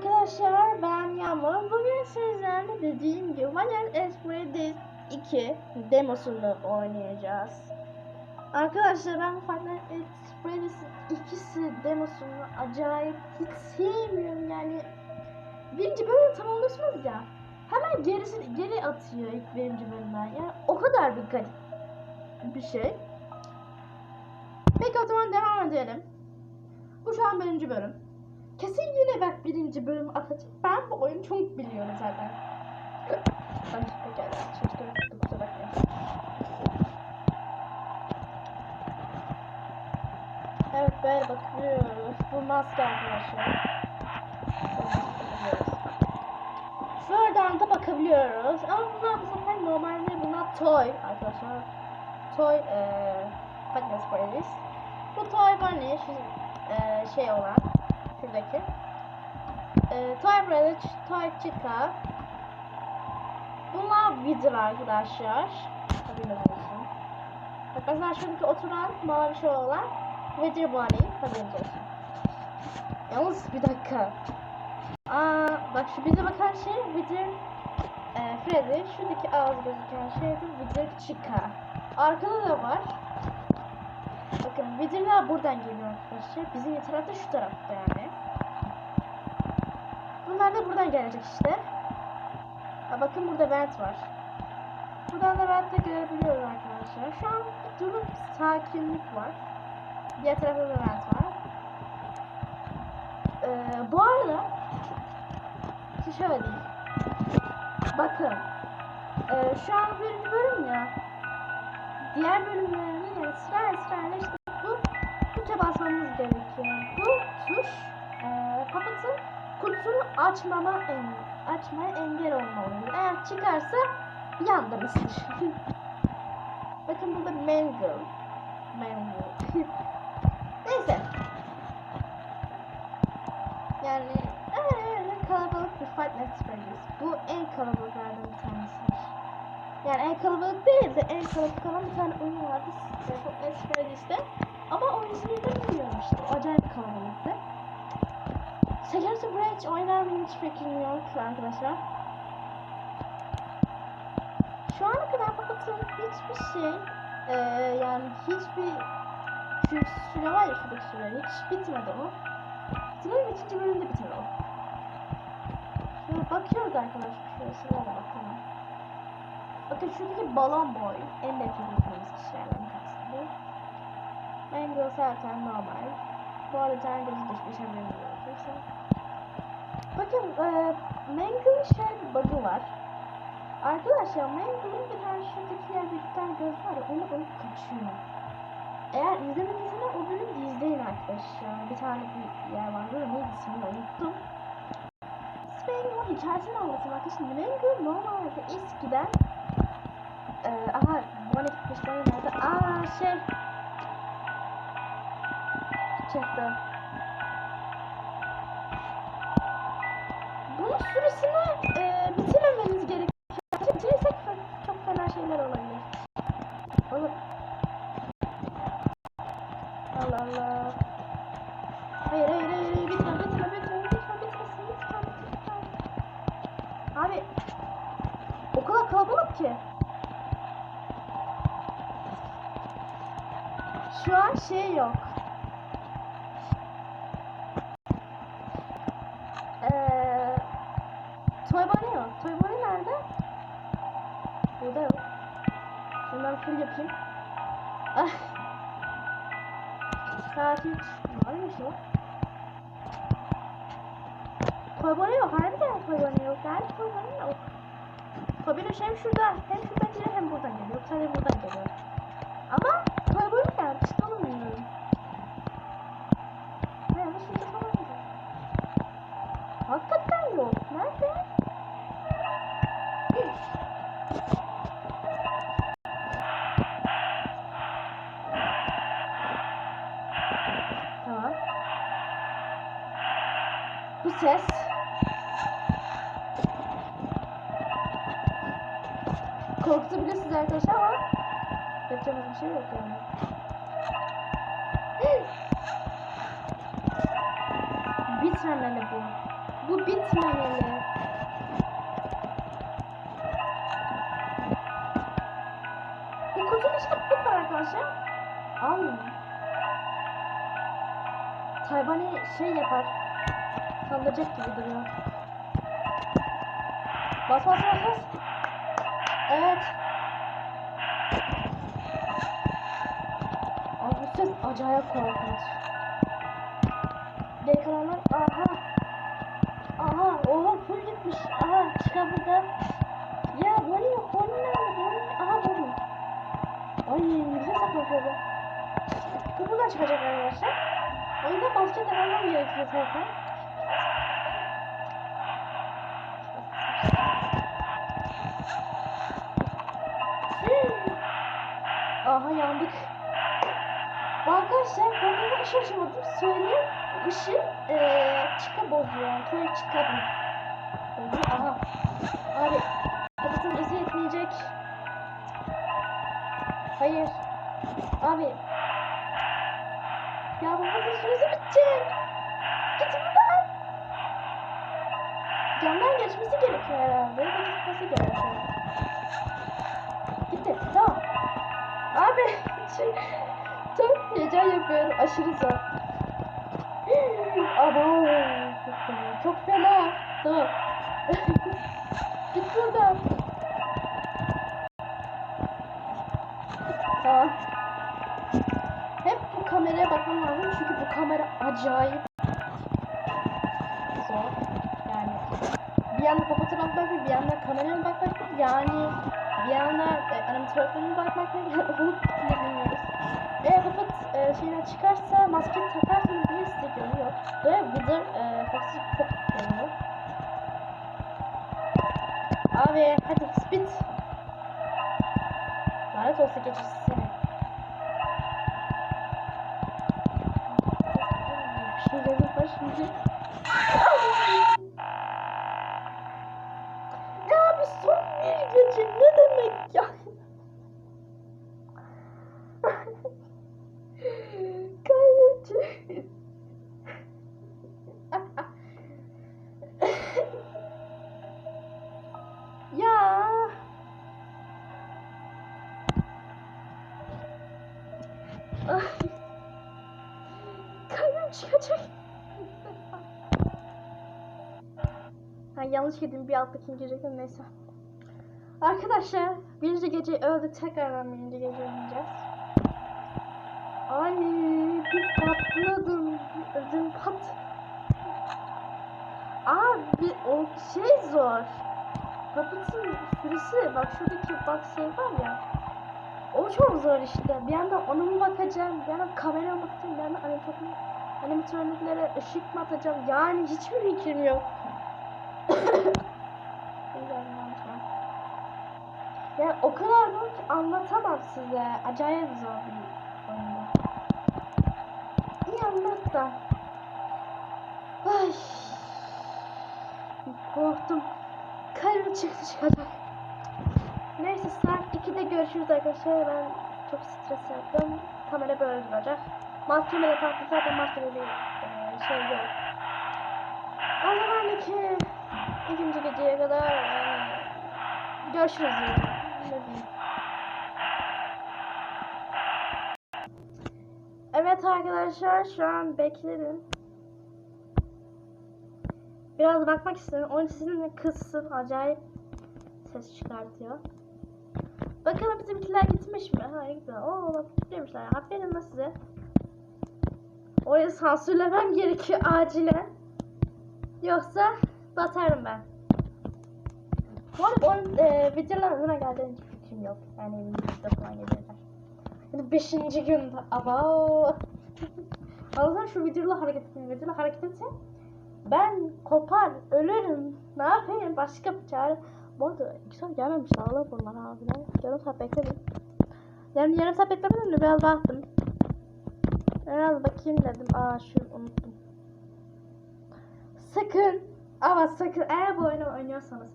arkadaşlar ben Yağmur. Bugün sizlerle dediğim gibi Valorant Espresso 2 demosunu oynayacağız. Arkadaşlar ben Final Espresso 2'si demosunu acayip hiç sevmiyorum yani. Birinci bölüm tamamlıyorsunuz ya. Hemen gerisi geri atıyor ilk birinci bölümden. Yani o kadar bir garip bir şey. Peki o zaman devam edelim. Bu şu an birinci bölüm. Kesin yine bak birinci bölüm atacak. Ben bu oyunu çok biliyorum zaten. Ay pekala. Çocuklar kusura bakmayın. Evet böyle bakıyoruz. Bu maske arkadaşlar. Buradan da bakabiliyoruz. Ama bunlar bu sefer normalde bunlar toy arkadaşlar. Toy eee Fitness Brothers. Bu toy bunny şu eee, şey olan şuradaki. Eee toy Brother, Toy Chica. Bunlar Wither arkadaşlar. Haberiniz olsun. Mesela şuradaki oturan mavi şey olan Wither Bunny. Haberiniz olsun. Yalnız bir dakika. Aa, bak şu bize bakan şey Wither e, Freddy. Şuradaki ağız gözüken şey de Wither Chica. Arkada da var. Bakın Wither'lar buradan geliyor arkadaşlar. Bizim tarafta şu tarafta yani. Bunlar da buradan gelecek işte. Ha, bakın burada vent var. Buradan da vent'te görebiliyoruz arkadaşlar. Şu an durum sakinlik var. Diğer tarafta da vent var. Ee, bu arada şu şöyle diyeyim. Bakın. Ee, şu an birinci bölüm ya. Diğer bölümlerini yani sıra sırayla işte bu tuşa basmamız gerekiyor. Bu tuş e, kapatın kutusunu açmama en, açmaya engel olmalı. Eğer çıkarsa yandınızdır. Bakın burada mango. Mango. Neyse. Yani öyle kalabalık bir Fight Night Experience. Bu en kalabalıklardan bir tanesidir. Yani en kalabalık değil de en kalabalık olan bir tane oyun vardı. Fight Night Experience'de. Ama oyun ismini de bilmiyorum işte. O acayip kalabalıktı. Security Breach oynar mıyım hiç fikrim yok arkadaşlar. Şu ana kadar kapattığım hiçbir şey eee yani hiçbir şu süre var ya şuradaki süre hiç bitmedi o. Sanırım ikinci bölümde biter o. Şöyle bakıyoruz arkadaşlar şuraya da bakalım. Bakın şuradaki balon boy en nefret ettiğimiz kişilerden birisi. Mango zaten normal. Bu arada gözü düşmüş haberim yok. Bakın e, Mango'nun şöyle bir bug'ı var. Arkadaşlar Mango'nun bir tane şuradaki yerde bir tane göz var ya onu alıp kaçıyor. Eğer izlemediyseniz o bölümü izleyin arkadaşlar. Bir tane bir yer var. Neydi ismini unuttum. Mango'nun hikayesini anlatayım arkadaşlar. Mango normalde eskiden e, aha bana gitmiş bana nerede? Aa şey çıktı. Şey yok. Bunny yok. Toy Bunny nerede? Burada yok. Şimdi ben yapayım. Ah. Saat 3. Varmış ya. Toy Bunny yok. Harbiden Toy Bunny yok. Yani Toy Bunny yok. Toy Bunny hem şurada hem şuradan geliyor hem buradan geliyor. Sadece buradan geliyor. Ama Toy Bunny nerede? İşte onu bilmiyorum. Nerede? Şurada falan yok. Hakikaten yok. Nerede? Tamam. Bu ses. Korkutabilirsiniz arkadaşlar ama yapacağımız bir şey yok yani. Bitmemeli bu. Bu bitmemeli. Almıyor. Taybani şey yapar. Saldıracak gibi duruyor. Bas bas bas bas. Evet. Abi bu ses acayip korkunç. Geri kalanlar aha. Aha oha full gitmiş. Aha çıkar burada. Ya Bonnie Bonnie nerede Bonnie? Aha Bonnie. Ay güzel saklanıyor. Bu buradan çıkacak arkadaşlar. O yüzden basket almam gerekiyor zaten. Aha yandık. Arkadaşlar ben bunu ışık açamadım. Söyleyeyim. Işık eee çıka bozuyor. Yani tuvalet çıka bozuyor. Aha. Abi. Kapatın izi etmeyecek. Hayır. Abi. Ya bu hadi süresi bitecek. Git buradan. Yandan geçmesi gerekiyor herhalde. Ya da gitmesi gerekiyor. Gitti. Tamam. Abi. Şey, çok heyecan yapıyorum. Aşırı zor. Ama çok fena. Çok fena. Dur. Kamera acayip zor. Yani bir yandan papata bakmak bir yandan kameraya bakmak yani bir yandan e, animatörlerine bakmak ve yani onu bilmiyoruz. Eğer papat e, şeyden çıkarsa maske takarsanız bile size görüyor. Ve Wither e, Foxy çok görüyor. Abi hadi speed. Lanet olsa geçirsin seni. Bir şey dedim şimdi. Ya abi son bir gece ne demek ya? Bir alttaki girecektim neyse. Arkadaşlar birinci gece öldük tekrardan birinci gece oynayacağız. Ay bir patladım. Ödüm pat. Abi o şey zor. Kaputun sürüsü bak şuradaki bak şey var ya. O çok zor işte. Bir yandan ona mı bakacağım, bir yandan kameraya bakacağım, bir yandan animatörlük, animatörlüklere ışık mı atacağım. Yani hiçbir fikrim yok. Yani o kadar zor ki anlatamam size. Acayip zor bir oyunda. İyi anlat da. Ay. Korktum. Kalbim çıktı çıkacak. Neyse saat 2'de görüşürüz arkadaşlar. Ben çok stres yaptım. Kamera böyle duracak. Maskemi de taktım zaten maskede bir e, şey yok. O zaman iki, ikinci geceye kadar e, görüşürüz. Yani. Evet arkadaşlar şu an bekledim. Biraz bakmak istedim. Onun sizinle kızsın. Acayip ses çıkartıyor. Bakalım bizimkiler gitmiş mi? Ha güzel. Oo bak gitmemişler. Aferin lan size. Orayı sansürlemem gerekiyor acilen. Yoksa batarım ben. Bu arada onun e, videoların önüne geldiğinde hiç fikrim yok. Yani videoda falan geliyorlar. Yani beşinci gün. Aba. Allah'ım şu videoda hareket etmeyin. Videoda hareket etse ben kopar, ölürüm. Ne yapayım? Başka bir çare. Bu arada iki saat gelmemiş ağlar bunlar abiler. Yarım saat bekledim. Yani yarım saat beklemedim de biraz baktım. Biraz bakayım dedim. Aa şunu unuttum. Sakın ama sakın eğer bu oyunu oynuyorsanız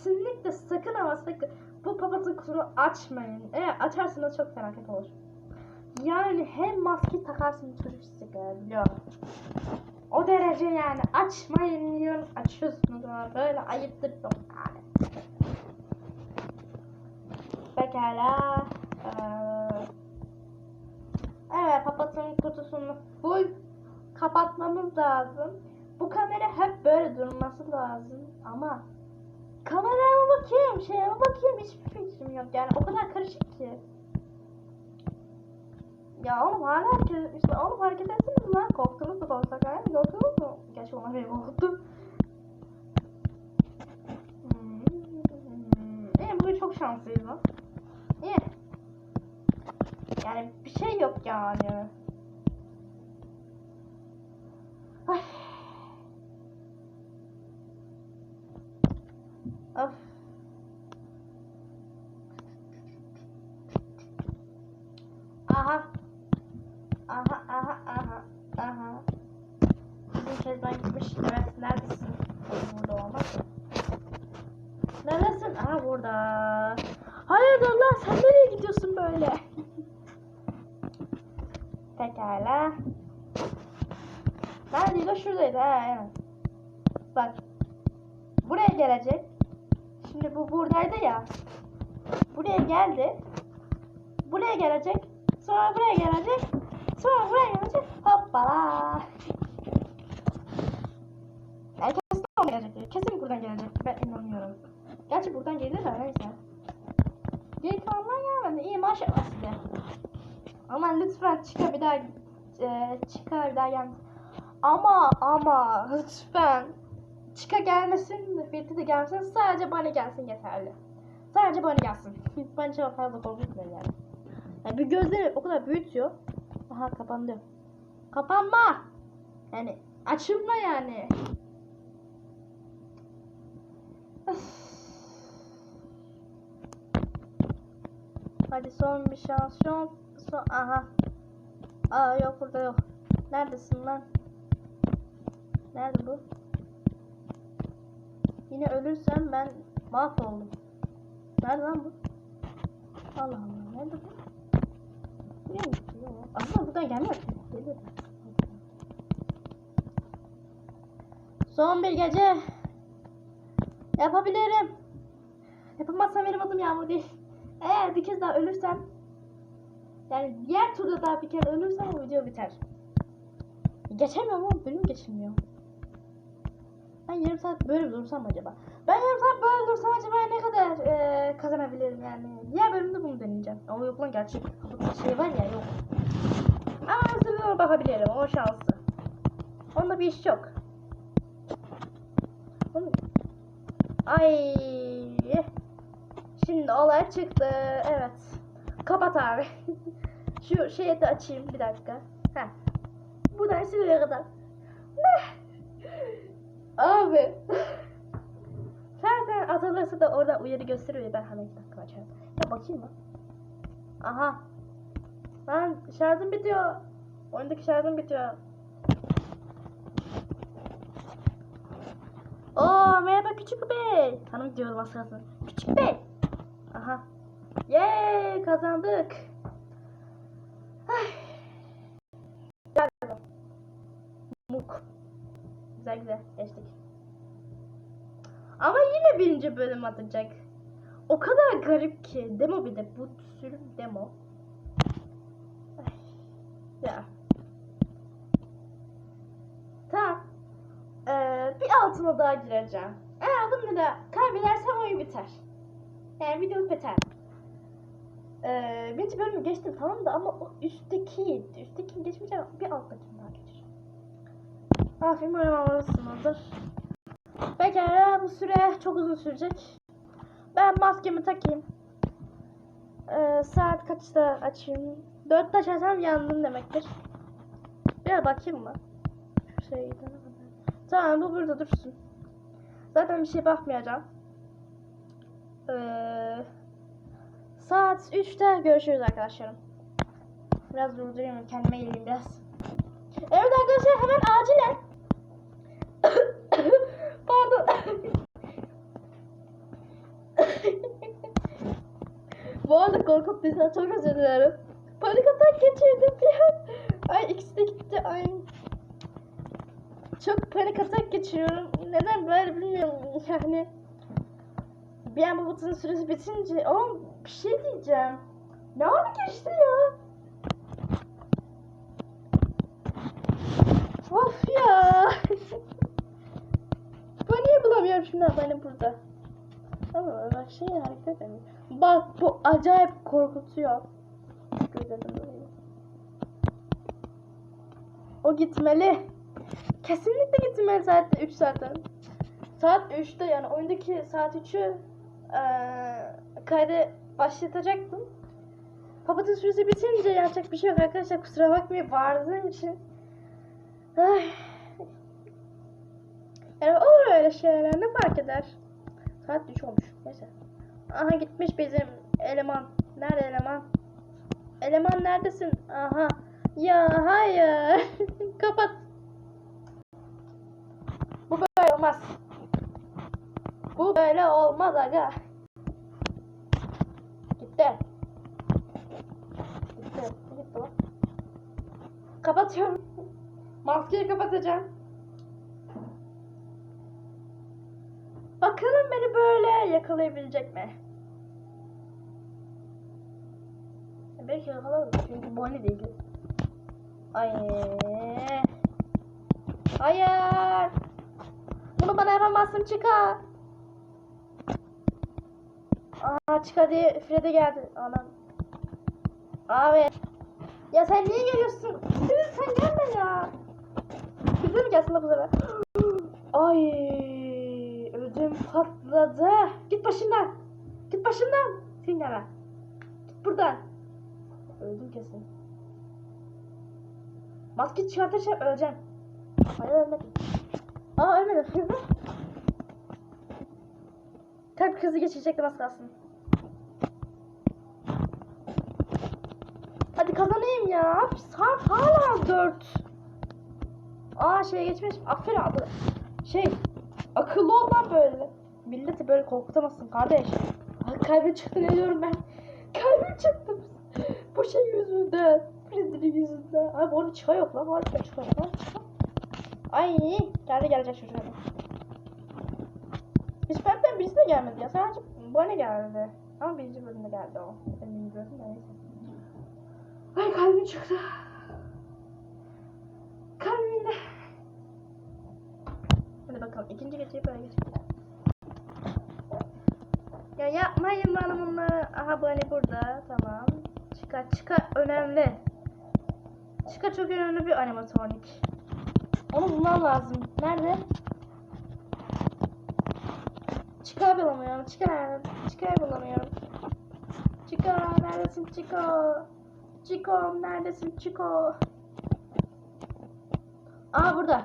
kesinlikle sakın ama sakın bu papatın kutunu açmayın. Eğer açarsanız çok felaket olur. Yani hem maske takarsınız çocuk size geliyor. O derece yani açmayın diyoruz açıyorsunuz ama böyle ayıptır yok yani. Pekala. Ee, evet papatın kutusunu full kapatmamız lazım. Bu kamera hep böyle durması lazım ama kameraya bakayım şeye mi bakayım hiçbir fikrim yok yani o kadar karışık ki. Ya oğlum hala hareket işte oğlum hareket etsiniz lan korktunuz mu korksak yani korktunuz mu? Gerçi ona benim oldu. Hmm. İyi bugün çok şanslıyız lan. İyi. Yani bir şey yok yani. Kezban gitmiş. Evet neredesin? Burada olmaz? Neredesin? Aha burada. Hayırdır lan sen nereye gidiyorsun böyle? Pekala. Neredeydi? Şuradaydı ha evet. Bak. Buraya gelecek. Şimdi bu buradaydı ya. Buraya geldi. Buraya gelecek. Sonra buraya gelecek. Sonra buraya gelecek. Hoppala. Yani gelecek. Kesin buradan gelecek. Ben inanmıyorum. Gerçi buradan gelir de neyse. Geri kalanlar gelmedi. İyi maşallah size. Ama lütfen çıkar bir daha e, çıkar bir daha gelmesin. Ama ama lütfen çıka gelmesin Fethi de gelmesin sadece bana gelsin yeterli. Sadece bana gelsin. Ben çok fazla korkutmuyorum yani. yani. Bir gözleri o kadar büyütüyor. Aha kapandı. Kapanma. Yani açılma yani. Hadi son bir şans. Son, son aha. Aa yok burada yok. Neredesin lan? Nerede bu? Yine ölürsem ben mahvoldum. Nerede lan bu? Allah Allah. Nerede bu? Buraya mı gitti? Yok. Aslında buradan gelmiyor ki. Geliyor. Son bir gece. Yapabilirim. Yapamazsam benim adım Yağmur değil. Eğer bir kez daha ölürsem yani diğer turda daha bir kere ölürsem bu video biter. Geçemiyorum ama bölüm geçilmiyor. Ben yarım saat böyle dursam acaba? Ben yarım saat böyle dursam acaba ne kadar eee, kazanabilirim yani? Diğer bölümde bunu deneyeceğim. Ama yok lan gerçek bir şey var ya yok. Ama aslında bakabilirim o şansı. Onda bir iş yok. Ay. Şimdi olay çıktı. Evet. Kapat abi. Şu şeyi de açayım bir dakika. Heh. Buradan şuraya kadar. Ne? Abi. Zaten atılırsa da orada uyarı gösteriyor ben hemen iki dakika açarım. Ya bakayım mı? Aha. Lan şarjım bitiyor. Oyundaki şarjım bitiyor. Oo merhaba küçük bey. Hanım diyorum aslında. Küçük bey. Aha. Yeee kazandık. Bakalım. Muk. Güzel güzel geçtik. Ama yine birinci bölüm atacak. O kadar garip ki. Demo bir de bu sürüm demo. Ay. Ya. Tamam. Ee, bir altına daha gireceğim. Eğer bunu da kaybedersem oyun biter. Yani video biter. Ee, birinci bölümü geçtim tamam da ama o üstteki, üstteki geçmeyeceğim bir alttakini daha geçeceğim. Aferin oynamamalısınızdır. Pekala bu süre çok uzun sürecek. Ben maskemi takayım. Ee, saat kaçta açayım? Dörtte açarsam yandım demektir. Bir bakayım mı? Şeyden. Tamam bu burada dursun. Zaten bir şey bakmayacağım. Ee, saat 3'te görüşürüz arkadaşlarım. Biraz durdurayım kendime eğileyim biraz. Evet arkadaşlar hemen acilen. Pardon. Bu arada korkuttuysa çok özür dilerim. Panik atak geçirdim an. Ay ikisi de gitti. Ay. Çok panik atak geçiriyorum. Neden böyle bilmiyorum yani. Bir an bu butun süresi bitince ama bir şey diyeceğim. Ne oldu geçti ya? Of ya. bu niye bulamıyorum şimdi beni burada? Ama bak şey hareket edemiyorum. Bak bu acayip korkutuyor. Gözlerim. O gitmeli. Kesinlikle gitmeli saat 3 zaten. Saat 3'te yani oyundaki saat 3'ü eee kaydı başlatacaktım. Papatya süresi bitince yapacak bir şey yok arkadaşlar kusura bakmayın bağırdığım için. Ay. Yani olur öyle şeyler ne fark eder. Saat 3 olmuş neyse. Aha gitmiş bizim eleman. Nerede eleman? Eleman neredesin? Aha. Ya hayır. Kapat. Olmaz. Bu böyle olmaz aga. Gitti. Gitti. Gitti lan? Kapatıyorum. Maskeyi kapatacağım. Bakalım beni böyle yakalayabilecek mi? Belki yakalar çünkü Bonnie değil. Ay. Hayır. Bunu bana yapamazsın çıka. Aa çıka diye Fred'e geldi. Anam. Abi. Ya sen niye geliyorsun? Sen gelme ya. Bize mi gelsin bu sefer? Ay. Ödüm patladı. Git başımdan. Git başımdan. Sen gelme. Git buradan. Öldüm kesin. Maske çıkartırsa öleceğim. Hayır ölmedim. Aa ölmedim. Kalp krizi geçirecektim az kalsın. Hadi kazanayım ya. Saat hala 4. Aa şey geçmiş. Aferin abi. Şey akıllı ol lan böyle. Milleti böyle korkutamazsın kardeş. Ay kalbim çıktı ne diyorum ben. Kalbim çıktı. Bu şey yüzünden. Freddy'nin yüzünden. Abi orada çıka yok lan. Orada çıka lan. Ay geldi gelecek hadi. Hiç benden birisi de gelmedi ya. Sadece bu ne geldi. Ama birinci bölümde geldi o. Ben bilmiyorum da neyse. Ay kalbim çıktı. Kalbimde. Hadi bakalım ikinci geceyi böyle geçelim. Ya yapmayın bana bunları. Aha bu hani burada. Tamam. Çıka çıka önemli. Çıka çok önemli bir animatronik. Onu bulmam lazım. Nerede? Çıka bulamıyorum. Çıka nerede? Çıka bulamıyorum. Çıka neredesin Çıko? Çıko neredesin Çıko? Aa burada.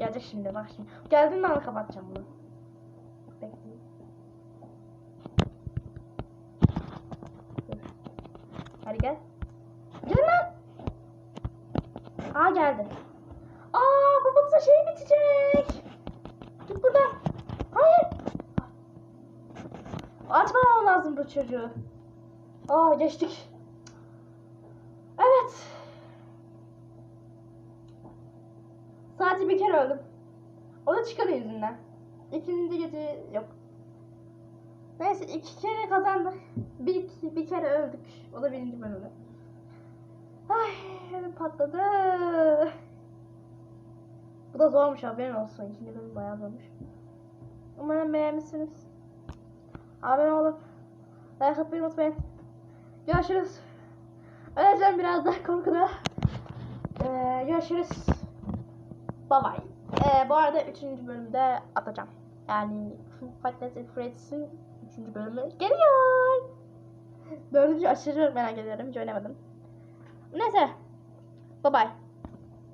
Gelecek şimdi bak şimdi. Geldiğinde ama kapatacağım bunu. Bekleyin. Dur. Hadi gel. Gel lan. Aa geldi. Aa babamıza şey bitecek. Git buradan. Hayır. Açmamam lazım bu çocuğu. Aa geçtik. Evet. Sadece bir kere öldüm. O da çıkarı yüzünden. İkinci gece yok. Neyse iki kere kazandık. Bir, bir kere öldük. O da birinci bölümde. Ay patladı. Bu da zormuş haberin olsun. İkinci bölüm bayağı zormuş. Umarım beğenmişsiniz. Abone olup like atmayı unutmayın. Görüşürüz. Öleceğim biraz daha korkuda. Ee, görüşürüz. Bye bye. Ee, bu arada 3. bölümde atacağım. Yani Fight Night at Freddy's'in 3. bölümü geliyor. 4. aşırı merak ediyorum. Hiç oynamadım. Neyse. Bye bye.